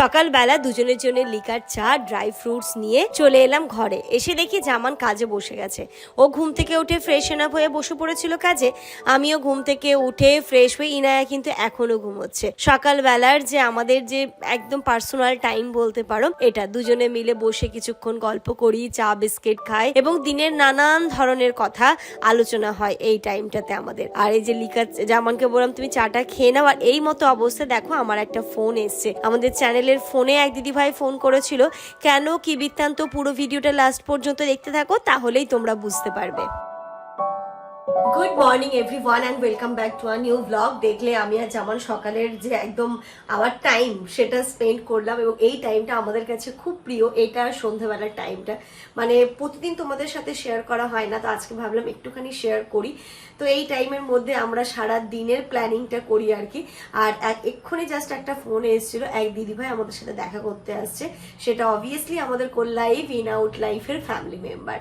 সকালবেলা দুজনের জন্য লিকার চা, ড্রাই ফ্রুটস নিয়ে চলে এলাম ঘরে। এসে দেখি জামান কাজে বসে গেছে। ও ঘুম থেকে উঠে ফ্রেশ আপ হয়ে বসে পড়েছিল কাজে। আমিও ঘুম থেকে উঠে ফ্রেশ হয়ে ইনায়া কিন্তু এখনও ঘুমোচ্ছে। সকালবেলার যে আমাদের যে একদম পার্সোনাল টাইম বলতে পারো, এটা দুজনে মিলে বসে কিছুক্ষণ গল্প করি, চা, বিস্কিট খাই এবং দিনের নানান ধরনের কথা আলোচনা হয় এই টাইমটাতে আমাদের। আর এই যে লিকা জামানকে বললাম, তুমি চাটা খেয়ে নাও। আর এই মতো অবস্থা দেখো, আমার একটা ফোন এসছে। আমাদের চ্যানেলের ফোনে এক দিদিভাই ফোন করেছিল, কেন কি বৃত্তান্ত পুরো ভিডিওটা লাস্ট পর্যন্ত দেখতে থাকো, তাহলেই তোমরা বুঝতে পারবে। Good morning everyone and welcome back to a new vlog দেখলে আমি আর জামান সকালের যে একদম আমার টাইম সেটা স্পেন্ড করলাম এবং এই টাইমটা আমাদের কাছে খুব প্রিয়। এটা আর সন্ধ্যাবেলার টাইমটা মানে প্রতিদিন তোমাদের সাথে শেয়ার করা হয় না, তো আজকে ভাবলাম একটুখানি শেয়ার করি। তো এই টাইমের মধ্যে আমরা সারা দিনের প্ল্যানিংটা করি আর কি। আর এক এক্ষুনি জাস্ট একটা ফোন এসেছিল, এক দিদিভাই আমাদের সাথে দেখা করতে আসছে। সেটা অবভিয়াসলি আমাদের কোল লাইফ ইন আউট লাইফের ফ্যামিলি মেম্বার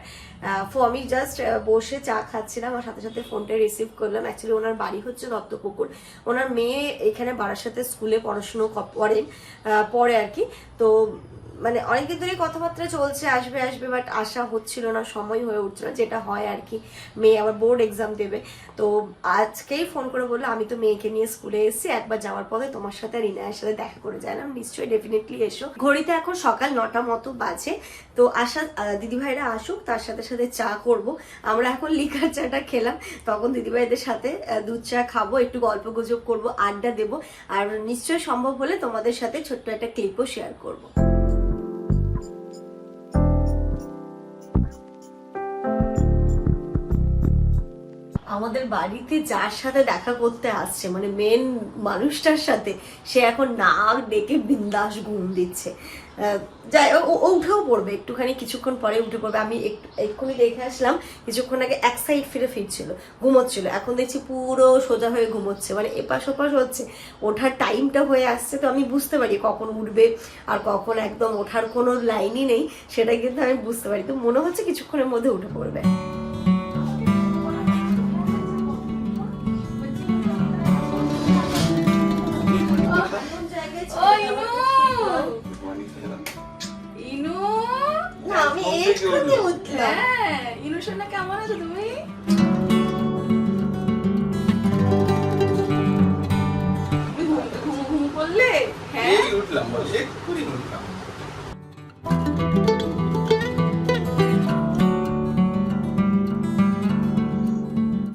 ফো আমি জাস্ট বসে চা খাচ্ছিলাম, আর সাথে সাথে ফোনটা রিসিভ করলাম। অ্যাকচুয়ালি ওনার বাড়ি হচ্ছে দত্তপুকুর ওনার মেয়ে এখানে বারাসাতে স্কুলে পড়াশুনো করেন পরে আর কি। তো মানে অনেকদিন ধরেই কথাবার্তা চলছে, আসবে আসবে বাট আশা হচ্ছিল না, সময় হয়ে উঠছিল যেটা হয় আর কি। মেয়ে আবার বোর্ড এক্সাম দেবে। তো আজকেই ফোন করে বলল, আমি তো মেয়েকে নিয়ে স্কুলে এসেছি, একবার যাওয়ার পরে তোমার সাথে আর ইনায়ের সাথে দেখা করে না নিশ্চয়ই ডেফিনেটলি এসো। ঘড়িতে এখন সকাল নটা মতো বাজে। তো আশা দিদিভাইরা আসুক, তার সাথে সাথে চা করব। আমরা এখন লিকার চাটা খেলাম। তখন দিদিভাইদের সাথে দুধ চা খাব, একটু গল্প গুজব করব, আড্ডা দেবো। আর নিশ্চয়ই সম্ভব হলে তোমাদের সাথে ছোট্ট একটা ক্লিপও শেয়ার করব। আমাদের বাড়িতে যার সাথে দেখা করতে আসছে মানে মেন মানুষটার সাথে, সে এখন নাক ডেকে বিন্দাস ঘুম দিচ্ছে। যাই ও উঠেও পড়বে, একটুখানি কিছুক্ষণ পরে উঠে পড়বে। আমি এক্ষুনি দেখে আসলাম, কিছুক্ষণ আগে এক সাইড ফিরে ফিরছিল, ঘুমোচ্ছিল। এখন দেখছি পুরো সোজা হয়ে ঘুমোচ্ছে মানে এপাশ ওপাশ হচ্ছে। ওঠার টাইমটা হয়ে আসছে তো আমি বুঝতে পারি কখন উঠবে আর কখন একদম ওঠার কোনো লাইনই নেই সেটা কিন্তু আমি বুঝতে পারি। তো মনে হচ্ছে কিছুক্ষণের মধ্যে উঠে পড়বে। এইখানে উঠলাম হ্যাঁ ইনু কেমন আছো তুমি ঘুম ঘুম করলে হ্যাঁ উঠলাম বল এক্ষুনি উঠলাম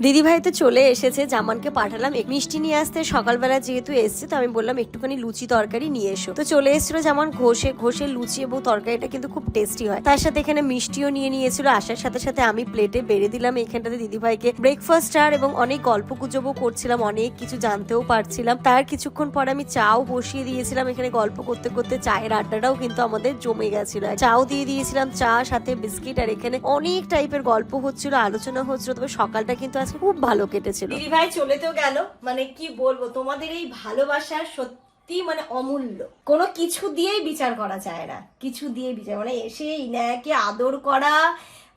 দিদিভাই তো চলে এসেছে, জামানকে পাঠালাম। মিষ্টি নিয়ে আসতে সকালবেলা যেহেতু এসছে, তো আমি বললাম একটুখানি লুচি তরকারি নিয়ে এসো। তো চলে এসেছিল যেমন ঘষে ঘষে লুচি এবং তরকারিটা কিন্তু খুব টেস্টি হয়। তার সাথে এখানে মিষ্টিও নিয়ে নিয়েছিল, আসার সাথে সাথে আমি প্লেটে বেড়ে দিলাম। এখানটাতে দিদিভাইকে ব্রেকফাস্ট আর এবং অনেক গল্প গুজবও করছিলাম, অনেক কিছু জানতেও পারছিলাম। তার কিছুক্ষণ পর আমি চাও বসিয়ে দিয়েছিলাম, এখানে গল্প করতে করতে চায়ের আড্ডাটাও কিন্তু আমাদের জমে গেছিল। চাও দিয়ে দিয়েছিলাম চা, সাথে বিস্কিট আর এখানে অনেক টাইপের গল্প হচ্ছিল, আলোচনা হচ্ছিল, তবে সকালটা কিন্তু আজকে খুব ভালো কেটেছিল। দিদি ভাই চলে তো গেল। মানে কি বলব, তোমাদের এই ভালোবাসা সত্যি মানে অমূল্য। কোনো কিছু দিয়েই বিচার করা যায় না। কিছু দিয়ে বিচার মানে এসে ইনায়াকে আদর করা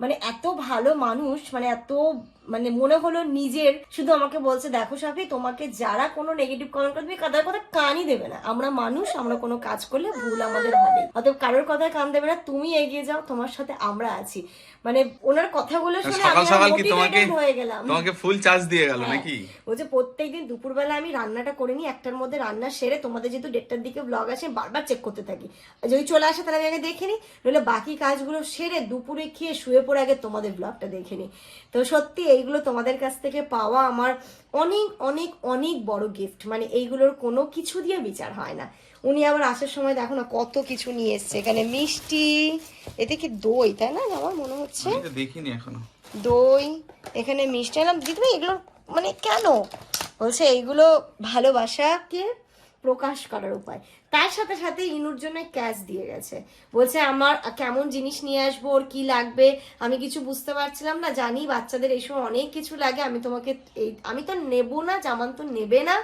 মানে এত ভালো মানুষ মানে এত মানে মনে হলো নিজের শুধু আমাকে বলছে দেখো সাফি তোমাকে যারা কোনো নেগেটিভ কমেন্ট করবে তাদের কথা কানই দেবে না। আমরা মানুষ আমরা কোনো কাজ করলে ভুল আমাদের হবে। অতএব কারোর কথায় কান দেবে না তুমি এগিয়ে যাও তোমার সাথে আমরা আছি। মানে ওনার কথাগুলো শুনে আমি তোমাকে হয়ে গেলাম। তোমাকে ফুল চার্জ দিয়ে গেল হ্যাঁ। নাকি? বলছে প্রত্যেকদিন দুপুরবেলা আমি রান্নাটা করে নিই একটার মধ্যে রান্না সেরে তোমাদের যেহেতু দেড়টার দিকে ব্লগ আসে বারবার চেক করতে থাকি। যদি চলে আসে তাহলে আমি আগে দেখে নিই নইলে বাকি কাজগুলো সেরে দুপুরে খেয়ে শুয়ে পড়ে আগে তোমাদের ব্লগটা দেখে নিই। তো সত্যি এইগুলো তোমাদের কাছ থেকে পাওয়া আমার অনেক অনেক অনেক বড় গিফট মানে এইগুলোর কোনো কিছু দিয়ে বিচার হয় না। উনি আবার আসার সময় দেখো না কত কিছু নিয়ে এসছে। এখানে মিষ্টি এতে কি দই তাই না আমার মনে হচ্ছে? দেখিনি এখনও। দই এখানে মিষ্টি এলাম দিদি ভাই এগুলো মানে কেন? বলছে এইগুলো ভালোবাসাকে প্রকাশ করার উপায়। তার সাথে সাথে ইনুর জন্য ক্যাশ দিয়ে গেছে। বলছে, আমার কেমন জিনিস নিয়ে আসব? ওর কি লাগবে? আমি কিছু বুঝতে পারছিলাম না। জানি বাচ্চাদের এসব অনেক কিছু লাগে। আমি তোমাকে এই, আমি তো নেব না, জামান তো নেবে না।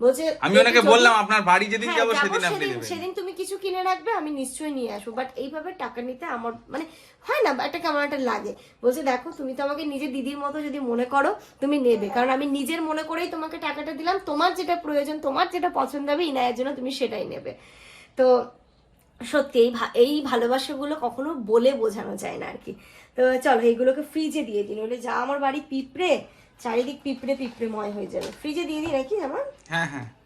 বলছে আমি ওনাকে বললাম আপনার বাড়ি যেদিন হ্যাঁ, যাব সেদিন আপনি সেদিন- দেবেন। সেদিন তুমি কিছু কিনে রাখবে আমি নিশ্চয়ই নিয়ে আসব। বাট এইভাবে টাকা নিতে আমার মানে হয় না একটা কেমন একটা লাগে। বলছে দেখো তুমি তো আমাকে নিজের দিদির মতো যদি মনে করো তুমি নেবে। কারণ আমি নিজের মনে করেই তোমাকে টাকাটা দিলাম। তোমার যেটা প্রয়োজন তোমার যেটা পছন্দ হবে ইনায়ের জন্য তুমি সেটাই নেবে। তো সত্যি এই এই ভালোবাসাগুলো কখনো বলে বোঝানো যায় না আর কি। তো চলো এইগুলোকে ফ্রিজে দিয়ে দিন নইলে যা আমার বাড়ি পিঁপড়ে চারিদিক পিঁপড়ে পিঁপড়ে ময় হয়ে যাবে। ফ্রিজে দিয়ে দিই নাকি আমার? হ্যাঁ হ্যাঁ।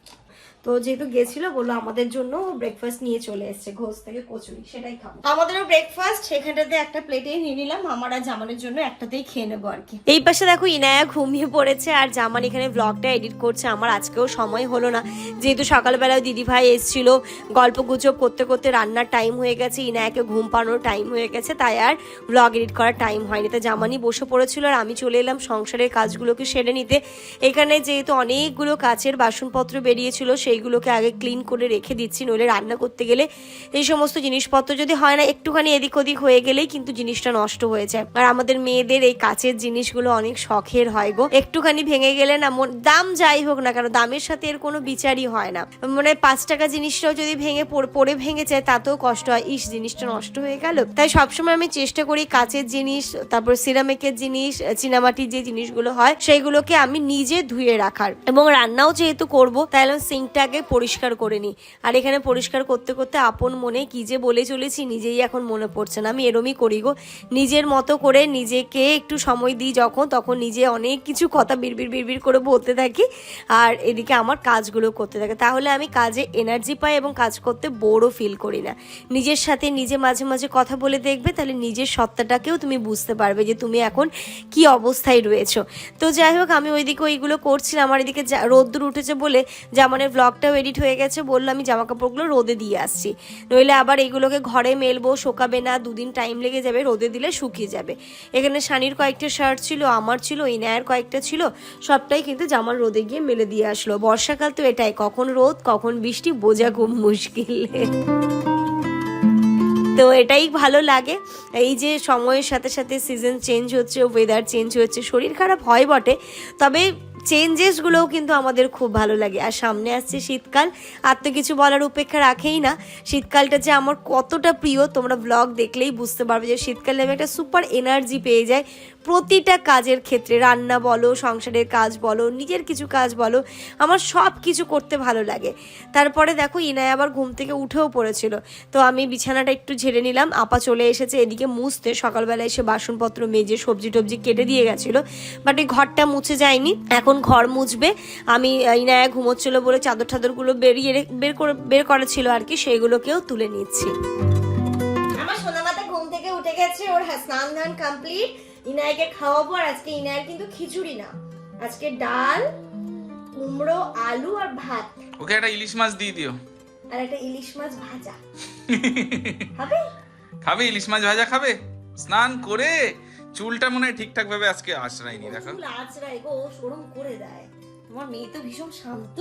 তো যেহেতু গেছিল বলল আমাদের জন্য ব্রেকফাস্ট নিয়ে চলে এসেছে ঘোষ থেকে কচুরি সেটাই খাব। আমাদেরও ব্রেকফাস্ট সেখানটাতে একটা প্লেটে নিয়ে নিলাম আমার আর জামানের জন্য একটাতেই খেয়ে নেব আর কি। এই পাশে দেখো ইনায়া ঘুমিয়ে পড়েছে আর জামান এখানে ব্লগটা এডিট করছে আমার আজকেও সময় হলো না। যেহেতু সকালবেলায় দিদি ভাই এসেছিল গল্প গুজব করতে করতে রান্নার টাইম হয়ে গেছে ইনায়াকে ঘুম পানোর টাইম হয়ে গেছে তাই আর ব্লগ এডিট করার টাইম হয়নি। তো জামানি বসে পড়েছিল আর আমি চলে এলাম সংসারের কাজগুলোকে সেরে নিতে। এখানে যেহেতু অনেকগুলো কাচের বাসনপত্র বেরিয়েছিল সেইগুলোকে আগে ক্লিন করে রেখে দিচ্ছি, নইলে রান্না করতে গেলে এই সমস্ত জিনিসপত্র যদি হয় না, একটুখানি এদিক ওদিক হয়ে গেলেই কিন্তু জিনিসটা নষ্ট হয়ে যায়। আর আমাদের মেয়েদের এই কাচের জিনিসগুলো অনেক শখের হয় গো। একটুখানি ভেঙে গেলে না দাম যাই হোক না কেন, দামের সাথে এর কোনো বিচারই হয় না। মানে পাঁচ টাকা জিনিসটাও যদি ভেঙে পড়- ভেঙে যায়, তাতেও কষ্ট হয়। ইস, জিনিসটা নষ্ট হয়ে গেল। তাই সবসময় আমি চেষ্টা করি কাচের জিনিস, তারপর সিরামিকের জিনিস, চিনামাটির যে জিনিসগুলো হয়, সেইগুলোকে আমি নিজে ধুয়ে রাখার। এবং রান্নাও যেহেতু করব করব তাহলে সিঙ্কটাকে পরিষ্কার করে নিই আর এখানে পরিষ্কার করতে করতে আপন মনে কি যে বলে চলেছি, নিজেই এখন মনে পড়ছে না। আমি এরমই করি গো। নিজের মতো করে নিজেকে একটু সময় দিই যখন, তখন নিজে অনেক কিছু কথা বিড়বিড় বিড়বিড় করে বলতে থাকি আর এদিকে আমার কাজগুলো করতে থাকে। তাহলে আমি কাজে এনার্জি পাই এবং কাজ করতে বোরও ফিল করি না। নিজের সাথে নিজে মাঝে মাঝে কথা বলে দেখবে, তাহলে নিজের সত্তাটাকেও তুমি বুঝতে পারবে যে তুমি এখন কি অবস্থায় রয়েছো। তো যাই হোক, আমি ওইদিকে ওইগুলো করছিলাম। আমার এদিকে রোদ্দুর উঠেছে বলে জামানের ব্লগটাও এডিট হয়ে গেছে, বলল আমি জামা কাপড়গুলো রোদে দিয়ে আসছি। নইলে আবার এগুলোকে ঘরে মেলবো, শোকাবে না, দুদিন টাইম লেগে যাবে, রোদে দিলে শুকিয়ে যাবে। এখানে শানির কয়েকটা শার্ট ছিল, আমার ছিল এই ইনায়ের কয়েকটা ছিল, সবটাই কিন্তু জামার রোদে গিয়ে মেলে দিয়ে আসলো। বর্ষাকাল তো এটাই, কখন রোদ, কখন বৃষ্টি, বোঝা খুব মুশকিল। তো এটাই ভালো লাগে। এই যে সময়ের সাথে সাথে সিজন চেঞ্জ হচ্ছে ওয়েদার চেঞ্জ হচ্ছে, শরীর খারাপ হয় বটে, তবে চেঞ্জেসগুলোও কিন্তু আমাদের খুব ভালো লাগে। আর সামনে আসছে শীতকাল, আর তো কিছু বলার উপেক্ষা রাখেই না। শীতকালটা যে আমার কতটা প্রিয়, তোমরা ব্লগ দেখলেই বুঝতে পারবে যে শীতকালে আমি একটা সুপার এনার্জি পেয়ে যাই প্রতিটা কাজের ক্ষেত্রে রান্না বলো, সংসারের কাজ বলো, নিজের কিছু কাজ বলো, আমার সব কিছু করতে ভালো লাগে। তারপরে দেখো ইনায় আবার ঘুম থেকে উঠেও পড়েছিল। তো আমি বিছানাটা একটু ঝেড়ে নিলাম, আপা চলে এসেছে এদিকে মুছতে। সকালবেলা এসে বাসনপত্র মেজে সবজি টবজি কেটে দিয়ে গেছিল বাট এই ঘরটা মুছে যায়নি। এখন ঘর মুছবে। আমি, ইনায়া ঘুমোচ্ছিল বলে চাদর টাদরগুলো বেরিয়ে বের করে, বের করা ছিল আর কি সেইগুলোকেও তুলে নিচ্ছি। আমার সোনামাতা ঘুম থেকে উঠে গেছে, ওর হ্যাঁ স্নান ধান কমপ্লিট ইনায়কে খাওয়াবো আর আজকে ইনায়ের কিন্তু খিচুড়ি না। আজকে ডাল কুমড়ো আলু আর ভাত। ওকে একটা ইলিশ মাছ দিয়ে দিও। আর একটা ইলিশ মাছ ভাজা। হবে খাবে ইলিশ মাছ ভাজা খাবে? স্নান করে চুলটা মনে হয় ঠিকঠাক ভাবে আজকে আশ্রায়নি দেখো। চুল আঁচড়ায় গো সরম করে দেয়। তোমার মেয়ে তো ভীষণ শান্ত।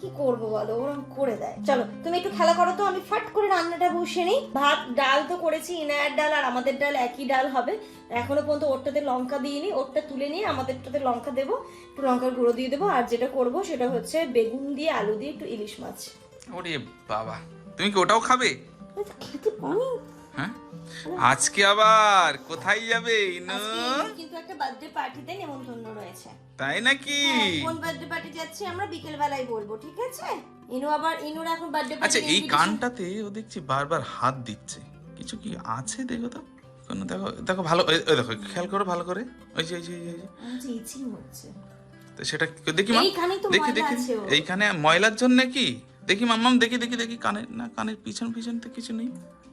কি করব বলো ওরম করে দেয়। চলো তুমি একটু খেলা করো তো আমি ফাট করে রান্নাটা বসে নিই। ভাত ডাল তো করেছি ইনায়ার ডাল আর আমাদের ডাল একই ডাল হবে। এখনও পর্যন্ত ওরটাতে লঙ্কা দিইনি ওরটা তুলে নিয়ে আমাদেরটাতে লঙ্কা দেবো একটু লঙ্কার গুঁড়ো দিয়ে দেবো আর যেটা করব সেটা হচ্ছে বেগুন দিয়ে আলু দিয়ে একটু ইলিশ মাছ। ওরে বাবা তুমি কি ওটাও খাবে? খেতে পারি হ্যাঁ? আজকে আবার কোথায় যাবে ইনু? কিন্তু একটা বার্থডে পার্টিতে নেমন্তন্ন রয়েছে। তাই নাকি? হ্যাঁ, কোন বার্থডে পার্টি যাচ্ছে আমরা বিকেল বেলায় বলব ঠিক আছে? ইনু আবার ইনুর এখন বার্থডে আচ্ছা এই কানটাতে ও দেখছি বারবার হাত দিচ্ছে। কিছু কি আছে দেখো তো? কোনো দেখো দেখো ভালো ওই দেখো খেয়াল করো ভালো করে। ওই যে ওই যে ওই যে, ওই যে। ইচিং হচ্ছে। তো সেটা দেখি মা দেখি দেখি। এইখানে ময়লার জন্য কি? দেখি মাম্মাম দেখি দেখি দেখি। কানের না কানের পিছন পিছন তো কিছু নেই।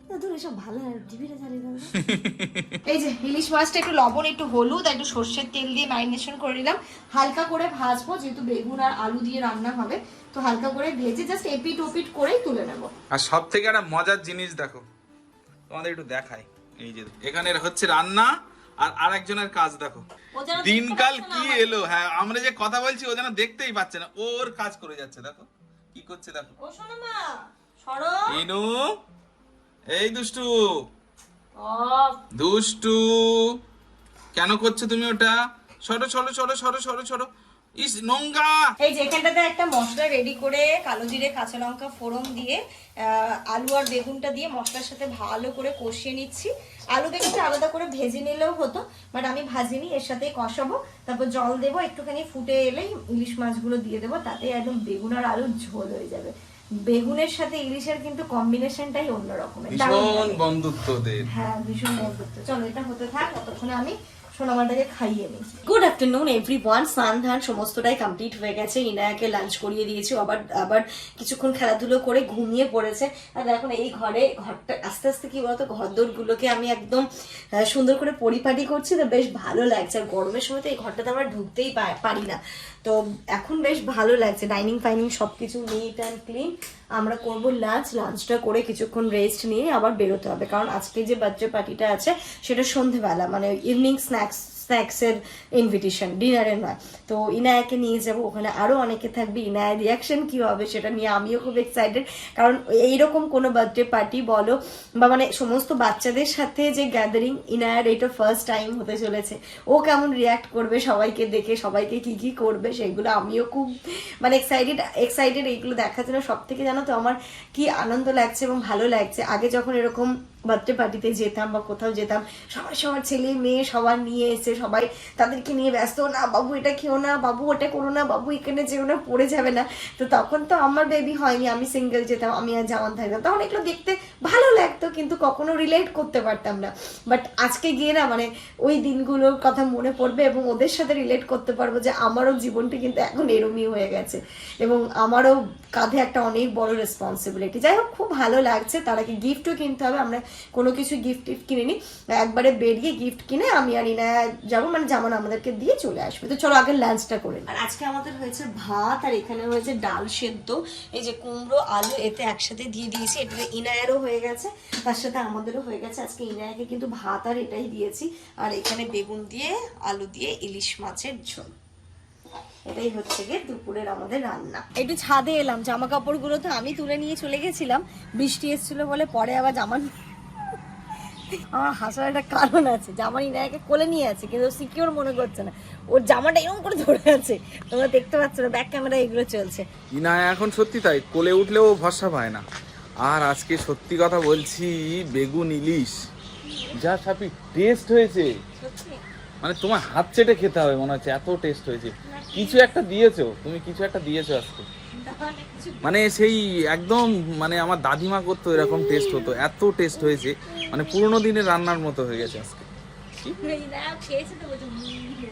এই যে ইলিশ মাছটা একটু লবণ একটু হলুদ একটু সর্ষের তেল দিয়ে ম্যারিনেশন করে নিলাম। হালকা করে ভাজবো যেহেতু বেগুন আর আলু দিয়ে রান্না হবে। তো হালকা করে ভেজে জাস্ট এপিট ওপিট করেই তুলে নেব। আর সব থেকে একটা মজার জিনিস দেখো তোমাদের একটু দেখাই। এই যে এখানে হচ্ছে রান্না আর আরেকজনের কাজ দেখো। দিনকাল কি এলো? হ্যাঁ আমরা যে কথা বলছি ও যেন দেখতেই পাচ্ছে না। ওর কাজ করে যাচ্ছে দেখো। কি করছে দেখো। ও শোনো মা সরো। ইনু এই দুষ্টু। দুষ্টু। কেন করছ তুমি ওটা? সরো সরো সরো সরো সরো সরো। ইস নোংরা। এই যে এখানটাতে একটা মশলা রেডি করে কালো জিরে কাঁচা লঙ্কা ফোড়ন দিয়ে আলু আর বেগুনটা দিয়ে মশলার সাথে ভালো করে কষিয়ে নিচ্ছি। আলু বেগুনটা আলাদা করে ভেজে নিলেও হতো বাট আমি ভাজিনি এর সাথে কষাবো। তারপর জল দেবো একটুখানি ফুটে এলেই ইলিশ মাছগুলো দিয়ে দেবো তাতে একদম বেগুন আর আলুর ঝোল হয়ে যাবে। বেগুনের সাথে ইলিশের কিন্তু কম্বিনেশনটাই অন্যরকমের। ভীষণ বন্ধুত্ব হ্যাঁ ভীষণ বন্ধুত্ব। চলো এটা হতে থাক ততক্ষণে আমি সোনামাটাকে খাইয়ে নিই গুড আফটারনুন এভরি ওয়ান স্নান ধান সমস্তটাই কমপ্লিট হয়ে গেছে। ইনায়াকে লাঞ্চ করিয়ে দিয়েছি। আবার আবার কিছুক্ষণ খেলাধুলো করে ঘুমিয়ে পড়েছে। আর এখন এই ঘরে ঘরটা আস্তে আস্তে কি বলতো? ঘরদোরগুলোকে আমি একদম সুন্দর করে পরিপাটি করছি তো বেশ ভালো লাগছে। আর গরমের সময় তো এই ঘরটাতে আমরা ঢুকতেই পারি না। তো এখন বেশ ভালো লাগছে। ডাইনিং ফাইনিং সব কিছু নিট অ্যান্ড ক্লিন আমরা করব লাঞ্চ লাঞ্চটা করে কিছুক্ষণ রেস্ট নিয়ে আবার বেরোতে হবে। কারণ আজকে যে বার্থডে পার্টিটা আছে, সেটা সন্ধেবেলা মানে ইভিনিং স্ন্যাক্স স্ন্যাক্সের ইনভিটেশন ডিনারের নয়। তো ইনায়াকে নিয়ে যাব, ওখানে আরও অনেকে থাকবে ইনায়ের রিয়াকশন কী হবে সেটা নিয়ে আমিও খুব এক্সাইটেড কারণ এইরকম কোনো বার্থডে পার্টি বলো, বা মানে সমস্ত বাচ্চাদের সাথে যে গ্যাদারিং ইনায়ার এটা ফার্স্ট টাইম হতে চলেছে। ও কেমন রিয়াক্ট করবে, সবাইকে দেখে, সবাইকে কি কি করবে, সেগুলো আমিও খুব মানে এক্সাইটেড এক্সাইটেড এইগুলো দেখার জন্য সব থেকে জানো তো আমার কি আনন্দ লাগছে এবং ভালো লাগছে। আগে যখন এরকম বার্থডে পার্টিতে যেতাম বা কোথাও যেতাম সবাই সবার ছেলে মেয়ে সবার নিয়ে এসে সবাই তাদেরকে নিয়ে ব্যস্ত, না বাবু, এটা খেও না, বাবু, ওটা করো না, বাবু, এখানে যেও না, পড়ে যাবে না। তো তখন তো আমার বেবি হয়নি, আমি সিঙ্গেল যেতাম, আমি আর জামান থাকতাম। তখন এগুলো দেখতে ভালো লাগতো, কিন্তু কখনো রিলেট করতে পারতাম না। বাট আজকে গিয়ে না মানে ওই দিনগুলোর কথা মনে পড়বে এবং ওদের সাথে রিলেট করতে পারব যে আমারও জীবনটা কিন্তু এখন এরমই হয়ে গেছে। এবং আমারও কাঁধে একটা অনেক বড় রেসপন্সিবিলিটি যাই হোক, খুব ভালো লাগছে তারাকে গিফটও কিনতে হবে, আমরা কোনো কিছু গিফট টিফট কিনে নিই একবারে বেরিয়ে গিফট কিনে আমি আর ইনা যাব মানে জামান আমাদেরকে দিয়ে চলে আসবে। তো চলো আগে লাঞ্চটা করে। আর আজকে আমাদের হয়েছে ভাত আর এখানে হয়েছে ডাল সেদ্ধ। এই যে কুমড়ো আলু এতে একসাথে দিয়ে দিয়েছি। এটাতে ইনায়ারও হয়ে গেছে তার সাথে আমাদেরও হয়ে গেছে। আজকে ইনায়াকে কিন্তু ভাত আর এটাই দিয়েছি। আর এখানে বেগুন দিয়ে আলু দিয়ে ইলিশ মাছের ঝোল। এটাই হচ্ছে গিয়ে দুপুরের আমাদের রান্না। একটু ছাদে এলাম জামা কাপড়গুলো তো আমি তুলে নিয়ে চলে গেছিলাম। বৃষ্টি এসেছিল বলে পরে আবার জামা আমার হাসার একটা কারণ আছে জামা ইনায়াকে কোলে নিয়ে আছে কিন্তু সিকিউর মনে করছে না। ওর জামাটা এরকম করে ধরে আছে তোমরা দেখতে পাচ্ছ না ব্যাক ক্যামেরা এগুলো চলছে। ইনায়া এখন সত্যি তাই কোলে উঠলেও ভরসা পায় না। আর আজকে সত্যি কথা বলছি বেগুন ইলিশ যা সাপি টেস্ট হয়েছে। মানে তোমার হাত চেটে খেতে হবে মনে হচ্ছে এত টেস্ট হয়েছে। কিছু একটা দিয়েছ তুমি কিছু একটা দিয়েছ আজকে। মানে সেই একদম মানে আমার দাদিমা করতো এরকম টেস্ট হতো এত টেস্ট হয়েছে মানে পুরোনো দিনের রান্নার মতো হয়ে গেছে আজকে?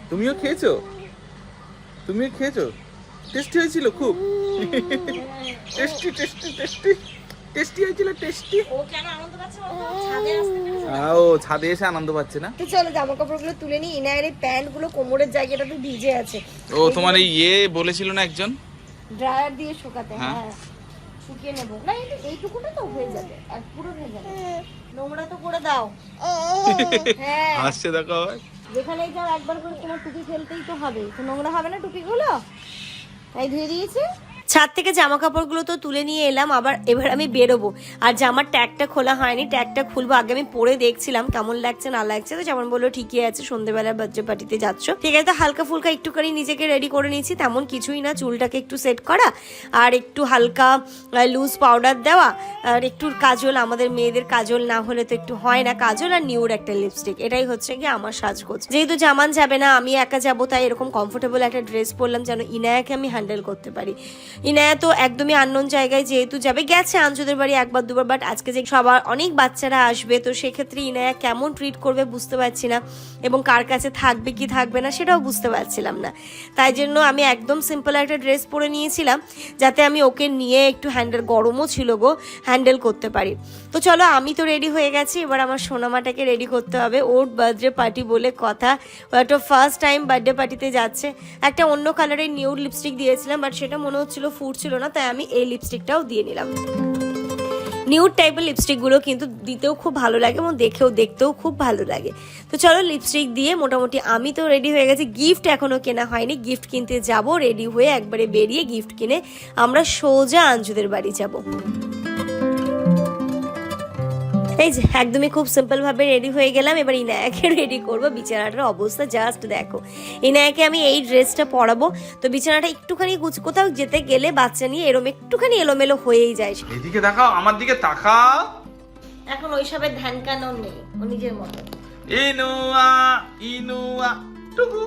তুমিও খেয়েছো? তুমিও খেয়েছো? টেস্টি হয়েছিল খুব? টেস্টি টেস্টি টেস্টি টেস্টি হয়েছিল টেস্টি ও কেন আনন্দ পাচ্ছে ও ছাদে এসে আনন্দ পাচ্ছে না? তো চলো জামা কাপড়গুলো তুলে নিই ইনায়ের এই প্যান্টগুলো কোমরের জায়গাটাতে ভিজে আছে। ও তোমার এই ইয়ে বলেছিল না একজন? ড্রায়ার দিয়ে শুকাতে হ্যাঁ। হ্যাঁ। শুকিয়ে নেব। না এই এইটুকুটা তো হয়ে যাবে আর পুরো হয়ে যাবে। নোংরা তো করে দাও। হ্যাঁ। হাসছে দেখো যেখানে যাও একবার করে তোমার টুপি ফেলতেই তো হবে। তো নোংরা হবে না টুপিগুলো? তাই ধুয়ে দিয়েছে। ছাদ থেকে জামা কাপড়গুলো তো তুলে নিয়ে এলাম, আবার এবার আমি বেরোবো। আর জামার ট্যাগটা খোলা হয়নি, ট্যাগটা খুলবো, আগে আমি পরে দেখছিলাম কেমন লাগছে, না লাগছে। তো যেমন বলল, ঠিকই আছে সন্ধ্যেবেলার বার্থডে পার্টিতে যাচ্ছ। ঠিক আছে, তো হালকা ফুলকা একটুখানি নিজেকে রেডি করে নিয়েছি, তেমন কিছুই না, চুলটাকে একটু সেট করা, আর একটু হালকা লুজ পাউডার দেওয়া, আর একটু কাজল, আমাদের মেয়েদের কাজল না হলে তো একটু হয় না, কাজল আর নিউর একটা লিপস্টিক এটাই হচ্ছে কি আমার সাজগোজ। যেহেতু জামান যাবে না, আমি একা যাব, তাই এরকম কমফোর্টেবল একটা ড্রেস পরলাম, যেন ইনায়াকে আমি হ্যান্ডেল করতে পারি। ইনায়া তো একদমই আননোন জায়গায় যেহেতু যাবে, গেছে আঞ্জুদের বাড়ি একবার দুবার বাট আজকে যে সবার অনেক বাচ্চারা আসবে, তো সেক্ষেত্রে ইনায়া কেমন ট্রিট করবে বুঝতে পারছি না এবং কার কাছে থাকবে, কি থাকবে না সেটাও বুঝতে পারছিলাম না। তাই জন্য আমি একদম সিম্পল একটা ড্রেস পরে নিয়েছিলাম, যাতে আমি ওকে নিয়ে একটু হ্যান্ডেল গরমও ছিল গো হ্যান্ডেল করতে পারি। তো চলো, আমি তো রেডি হয়ে গেছি, এবার আমার সোনামাটাকে রেডি করতে হবে, ওর বার্থডে পার্টি বলে কথা। একটা ফার্স্ট টাইম বার্থডে পার্টিতে যাচ্ছে। একটা অন্য কালারের নিউড লিপস্টিক দিয়েছিলাম বাট সেটা মনে হচ্ছিল ফুট ছিল না, তাই আমি এই লিপস্টিকটাও দিয়ে নিলাম। নিউড টাইপের লিপস্টিকগুলো কিন্তু দিতেও খুব ভালো লাগে এবং দেখেও দেখতেও খুব ভালো লাগে। তো চলো লিপস্টিক দিয়ে মোটামুটি আমি তো রেডি হয়ে গেছি। গিফট এখনও কেনা হয়নি। গিফট কিনতে যাব রেডি হয়ে একবারে বেরিয়ে গিফট কিনে আমরা সোজা আঞ্জুদের বাড়ি যাব। এই যে একদমই খুব সিম্পল ভাবে রেডি হয়ে গেলাম। এবার ইনায়াকে রেডি করব। বিছানাটার অবস্থা জাস্ট দেখো। ইনায়াকে আমি এই ড্রেসটা পরাবো। তো বিছানাটা একটুখানি গুছ কোথাও যেতে গেলে বাচ্চা নিয়ে এরম একটুখানি এলোমেলো হয়েই যায় এদিকে দেখাও আমার দিকে তাকাও। এখন ওইসবের ধ্যান কানন নেই ও নিজের মতো। ইনুয়া ইনুয়া টুকু।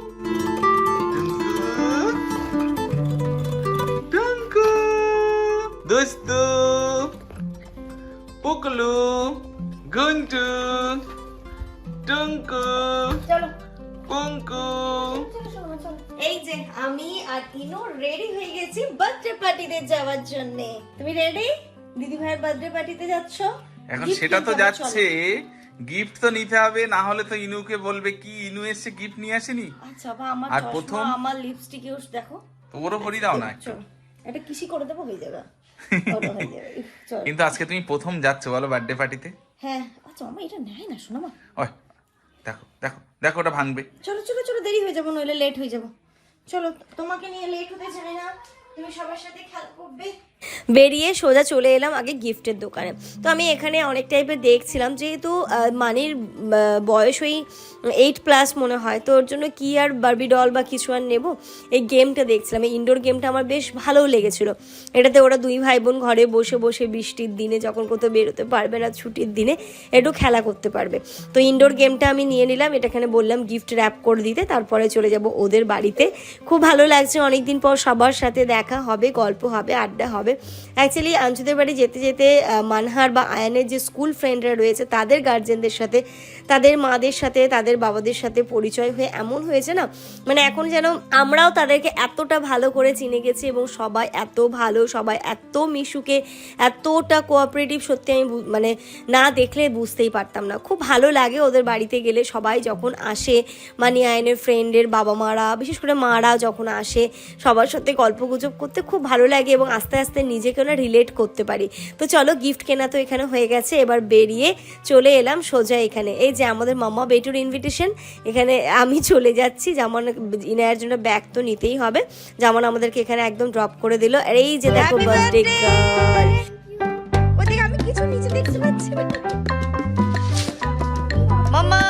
টুকু। টুকু। দুস্তু। পুকলু। গুন্টু টুঙ্কু চলো। পুঙ্কু এই যে আমি আর ইনো রেডি হয়ে গেছি বার্থডে পার্টিতে যাওয়ার জন্য। তুমি রেডি দিদি ভাইয়ের বার্থডে পার্টিতে যাচ্ছ? এখন সেটা তো যাচ্ছে। গিফট তো নিতে হবে না হলে তো ইনুকে বলবে কি ইনু এসে গিফট নিয়ে আসেনি? আচ্ছা বা আমার আর প্রথম- আমার লিপস্টিকেও দেখো। তো ওরও ভরি দাও না একটু। এটা কিসি করে দেবো? হয়ে যাবে। কিন্তু আজকে তুমি প্রথম যাচ্ছ বলো বার্থডে পার্টিতে হ্যাঁ আচ্ছা মামা এটা নেয় না শোনো মা। ওই দেখো দেখো দেখো ওটা ভাঙবে। চলো চলো চলো দেরি হয়ে যাব নইলে লেট হয়ে যাব। চলো তোমাকে নিয়ে লেট হতে চাই না। তুমি সবার সাথে খেলা করবে। বেরিয়ে সোজা চলে এলাম আগে গিফটের দোকানে। তো আমি এখানে অনেক টাইপের দেখছিলাম, যেহেতু মানির বয়স ওই এইট প্লাস মনে হয়, তো ওর জন্য কি আর বারবি ডল বা কিছু আর নেব? এই গেমটা দেখছিলাম, এই ইনডোর গেমটা আমার বেশ ভালোও লেগেছিল। এটাতে ওরা দুই ভাই বোন ঘরে বসে বসে বৃষ্টির দিনে, যখন কোথাও বেরোতে পারবে না ছুটির দিনে, একটু খেলা করতে পারবে। তো ইনডোর গেমটা আমি নিয়ে নিলাম, এটা এখানে বললাম গিফট র্যাপ করে দিতে, তারপরে চলে যাব ওদের বাড়িতে। খুব ভালো লাগছে, অনেকদিন পর সবার সাথে দেখা হবে, গল্প হবে, আড্ডা হবে। অ্যাকচুয়ালি আঞ্চুদের বাড়ি যেতে যেতে মানহার বা আয়ানের যে স্কুল ফ্রেন্ডরা রয়েছে, তাদের গার্জেনদের সাথে, তাদের মাদের সাথে, তাদের বাবাদের সাথে পরিচয় হয়ে এমন হয়েছে না? মানে এখন যেন আমরাও তাদেরকে এতটা ভালো করে চিনে গেছি এবং সবাই এত ভালো, সবাই এত মিশুকে, এতটা কোঅপারেটিভ সত্যি আমি মানে না দেখলে বুঝতেই পারতাম না। খুব ভালো লাগে ওদের বাড়িতে গেলে সবাই যখন আসে মানে আয়নের ফ্রেন্ডের বাবা মারা বিশেষ করে মারা যখন আসে, সবার সাথে গল্প গুজব করতে খুব ভালো লাগে এবং আস্তে আস্তে নিজেকে না রিলেট করতে পারি। তো চলো গিফট কেনা তো এখানে হয়ে গেছে এবার বেরিয়ে চলে এলাম সোজা এখানে। এই যে আমাদের মামা বেটুর ইনভিটেশন এখানে আমি চলে যাচ্ছি। যেমন ইনায়ের জন্য ব্যাগ তো নিতেই হবে। যেমন আমাদেরকে এখানে একদম ড্রপ করে দিল। আর এই যে দেখো বার্থডে গার্ল ওদিকে আমি কিছু নিচে দেখতে পাচ্ছি মাম্মা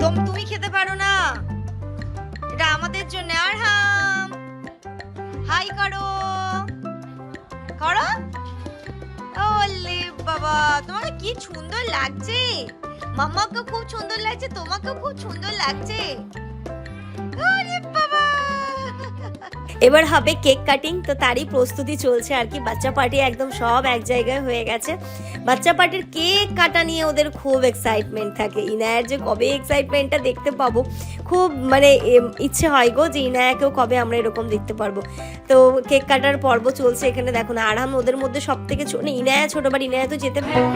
তুমি তুমি খেতে পারো না। এটা আমাদের জন্য। আর হাম হাই করো। করো। ওলে বাবা, তোমাকে কি সুন্দর লাগছে? মাম্মাকে খুব সুন্দর লাগছে তোমাকে খুব সুন্দর লাগছে। ওরে বাবা এবার হবে কেক কাটিং, তো তারই প্রস্তুতি চলছে আর কি। বাচ্চা পার্টি একদম সব এক জায়গায় হয়ে গেছে। বাচ্চা পার্টির কেক কাটা নিয়ে ওদের খুব এক্সাইটমেন্ট থাকে। ইনায়ের যে কবে এক্সাইটমেন্টটা দেখতে পাবো, খুব মানে ইচ্ছে হয় গো যে ইনায়াকেও কবে আমরা এরকম দেখতে পারব। তো কেক কাটার পর্ব চলছে এখানে। দেখো না আরাম ওদের মধ্যে সব থেকে ছোট ইনায়া ছোট, বাট ইনায়া তো যেতে কেক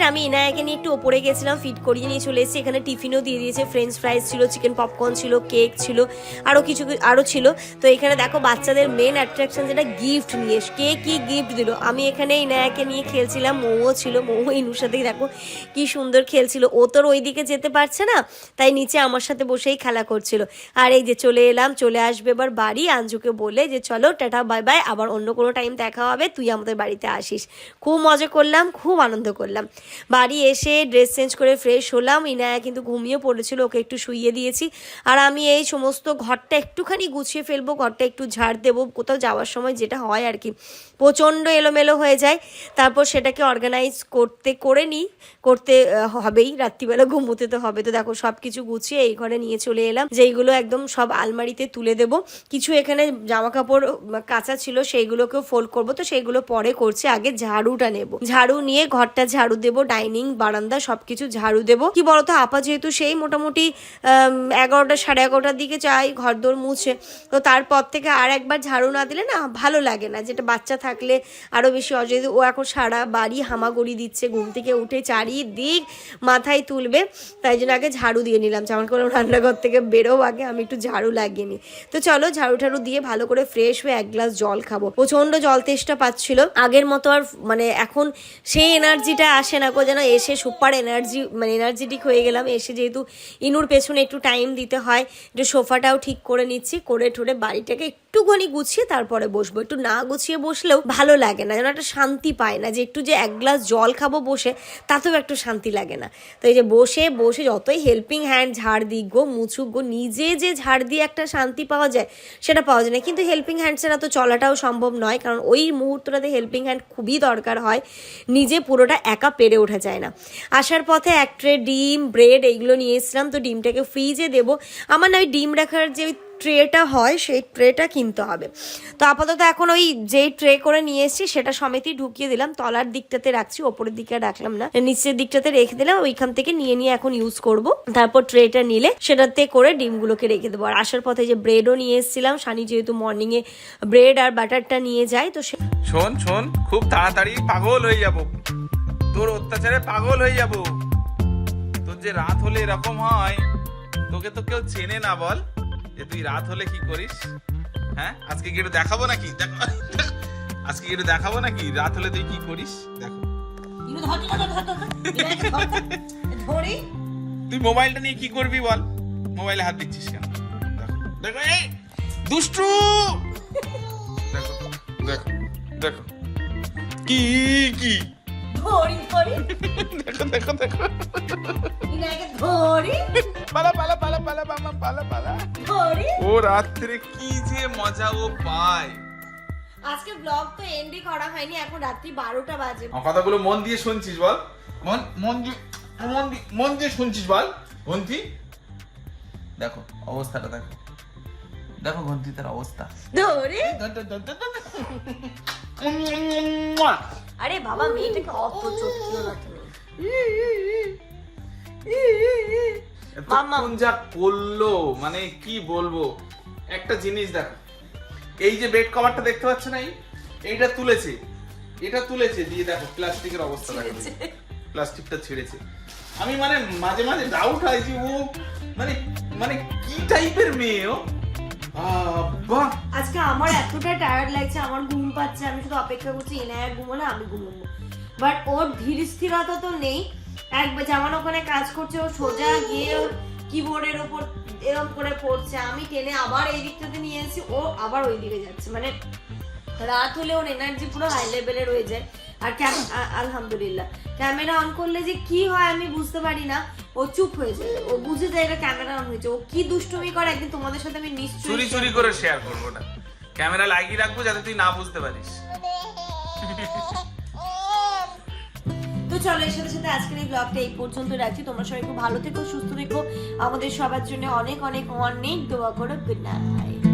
তো আমি ইনায়াকে নিয়ে একটু ওপরে গেছিলাম ফিট করিয়ে নিয়ে চলে এসেছি। এখানে টিফিনও দিয়ে দিয়েছে ফ্রেঞ্চ ফ্রাইজ ছিল চিকেন পপকর্ন ছিল কেক ছিল আরও কিছু আরও ছিল। তো এখানে দেখো বাচ্চাদের মেন অ্যাট্রাকশন যেটা গিফট নিয়ে কে কী গিফট দিল? আমি এখানে ইনায়াকে নিয়ে খেলছিলাম মৌ ছিল মৌ ইনুর সাথে দেখো কি সুন্দর খেলছিল। ও তোর ওইদিকে যেতে পারছে না, তাই নিচে আমার সাথে বসেই খেলা করছিল। আর এই যে চলে এলাম, চলে আসবে এবার বাড়ি। আঞ্জুকে বলে যে, চলো, টাটা বাই বাই আবার অন্য কোনো টাইম দেখা হবে, তুই আমাদের বাড়িতে আসিস। খুব মজা করলাম, খুব আনন্দ করলাম। বাড়ি এসে ড্রেস চেঞ্জ করে ফ্রেশ হলাম। ইনায়া কিন্তু ঘুমিয়ে পড়েছিল, ওকে একটু শুইয়ে দিয়েছি। আর আমি এই সমস্ত ঘরটা একটুখানি গুছিয়ে ফেলব, ঘরটা একটু ঝাড় দেবো, কোথাও যাওয়ার সময় যেটা হয় আর কি। প্রচণ্ড এলোমেলো হয়ে যায়। তারপর সেটাকে অর্গানাইজ করতে, করে নিই করতে হবেই। রাত্রিবেলা ঘুমোতে তো হবে। তো দেখো সব কিছু গুছিয়ে এই ঘরে নিয়ে চলে এলাম। যেইগুলো একদম সব আলমারিতে তুলে দেবো। কিছু এখানে জামা কাপড় কাঁচা ছিল, সেইগুলোকেও ফোল্ড করব। তো সেইগুলো পরে করছে। আগে ঝাড়ুটা নেব। ঝাড়ু নিয়ে ঘরটা ঝাড়ু দেবো। ডাইনিং বারান্দা, সবকিছু ঝাড়ু দেবো। কি বলতো, আপা যেহেতু সেই মোটামুটি এগারোটা সাড়ে এগারোটার দিকে চাই ঘর দোর মুছে। তো তারপর থেকে আর একবার ঝাড়ু না দিলে না ভালো লাগে না। যেটা বাচ্চা থাকলে আরও বেশি অযোধ্যা ও এখন সারা বাড়ি হামাগুড়ি দিচ্ছে, ঘুম থেকে উঠে চারিদিক মাথায় তুলবে। তাই জন্য আগে ঝাড়ু দিয়ে নিলাম। যেমন করে রান্নাঘর থেকে বেরো আগে, আমি একটু ঝাড়ু লাগিয়ে নিই। তো চলো ঝাড়ু ঠাড়ু দিয়ে ভালো করে ফ্রেশ হয়ে এক গ্লাস জল খাব। প্রচণ্ড জল তেষ্টা পাচ্ছিল। আগের মতো আর মানে এখন সেই এনার্জিটা আসে না কো যেন এসে সুপার এনার্জি মানে এনার্জেটিক হয়ে গেলাম। এসে যেহেতু ইনুর পেছনে একটু টাইম দিতে হয়, একটু সোফাটাও ঠিক করে নিচ্ছি, করে ঠোরে বাড়িটাকে একটুখানি গুছিয়ে তারপরে বসবো। একটু না গুছিয়ে বসলেও ভালো লাগে না, যেন একটা শান্তি পায় না যে একটু যে এক গ্লাস জল খাব বসে, তাতেও একটু শান্তি লাগে না। তো এই যে বসে বসে যতই হেল্পিং হ্যান্ড ঝাড় দিক গো, মুছুক গো, নিজে যে ঝাড় দিয়ে একটা শান্তি পাওয়া যায়, সেটা পাওয়া যায় না। কিন্তু হেল্পিং হ্যান্ড ছাড়া তো চলাটাও সম্ভব নয়, কারণ ওই মুহূর্তটাতে হেল্পিং হ্যান্ড খুবই দরকার হয়, নিজে পুরোটা একা পেরে ওঠা যায় না। আসার পথে এক ট্রে ডিম ব্রেড এইগুলো নিয়ে এসেছিলাম, তো ডিমটাকে ফ্রিজে দেবো। আমার না ওই ডিম রাখার যে ট্রেটা হয়, সেই ট্রেটা কিনতে হবে। তো আপাতত এখন ওই যেই ট্রে করে নিয়ে এসেছি, সেটা সমেতই ঢুকিয়ে দিলাম। তলার দিকটাতে রাখছি, ওপরের দিকে রাখলাম না। নিচের দিকটাতে রেখে দিলাম, ওইখান থেকে নিয়ে নিয়ে এখন ইউজ করব। তারপর ট্রেটা নিলে সেটাতে করে ডিমগুলোকে রেখে দেবো। আর আসার পথে যে ব্রেডও নিয়ে এসেছিলাম, সানি যেহেতু মর্নিংয়ে ব্রেড আর বাটারটা নিয়ে যায়, তো সে শোন শোন, খুব তাড়াতাড়ি পাগল হয়ে যাব। তোর অত্যাচারে পাগল হয়ে যাব। তোর যে রাত হলে এরকম হয়, তোকে তো কেউ চেনে না বল। যে তুই রাত হলে কি করিস? হ্যাঁ? আজকে কি একটু দেখাবো নাকি? দেখো আজকে কি একটু দেখাবো নাকি? রাত হলে তুই কি করিস? দেখো। তুই মোবাইলটা নিয়ে কি করবি বল? মোবাইলে হাত দিচ্ছিস কেন? দেখো। দেখো এই! দুষ্টু! দেখো দেখো দেখো। কি কি? দেখো দেখো দেখো পালা পালা পালা পালা মামা পালা পালা ও রাত্রে কি যে মজা ও পায় আজকে ব্লগ তো এন্ডই করা হয়নি এখন রাত্রি বারোটা বাজে আমার কথাগুলো মন দিয়ে শুনছিস বল মন মন দিয়ে মন দিয়ে মন দিয়ে শুনছিস বল গন্তি দেখো অবস্থাটা দেখো দেখো গন্তি তার অবস্থা ধরে আরে বাবা মেয়েটাকে অত চটকিও না তুমি। এতক্ষণ যা করল মানে কি বলব? একটা জিনিস দেখো। এই যে বেড কভারটা দেখতে পাচ্ছ না এইটা তুলেছে। এটা তুলেছে। দিয়ে দেখো প্লাস্টিকের অবস্থা দেখো প্লাস্টিকটা ছেড়েছে। আমি মানে মাঝে মাঝে ডাউট হয় যে ও মানে মানে কি টাইপের মেয়ে ও? আজকে আমার এতটা টায়ার্ড লাগছে, আমার ঘুম পাচ্ছে, আমি শুধু অপেক্ষা করছি এনায়া ঘুমোলে আমি ঘুমোবো। বাট ওর ধীর স্থিরতা তো নেই। একবার যেমন ওখানে কাজ করছে, ও সোজা গিয়ে কিবোর্ডের ওপর এরকম করে পড়ছে। আমি টেনে আবার এই দিকটাতে নিয়ে এসেছি, ও আবার ওই দিকে যাচ্ছে। মানে রাত হলে ওর এনার্জি পুরো হাই লেভেলে রয়ে যায়। আর আলহামদুলিল্লাহ। ক্যামেরা অন করলে যে কি হয় আমি বুঝতে পারি না। ও চুপ হয়ে যায়। ও বুঝে যায় এটা ক্যামেরা অন হয়েছে। ও কি দুষ্টুমি করে একদিন তোমাদের সাথে আমি নিশ্চয়ই চুরি চুরি করে শেয়ার করব না ক্যামেরা লাগিয়ে রাখব যাতে তুই না বুঝতে পারিস। তো চলো এর সাথে সাথে আজকের এই ব্লগটা এই পর্যন্ত রাখছি। তোমরা সবাই খুব ভালো থেকো সুস্থ থেকো। আমাদের সবার জন্য অনেক অনেক অনেক দোয়া করো। Good night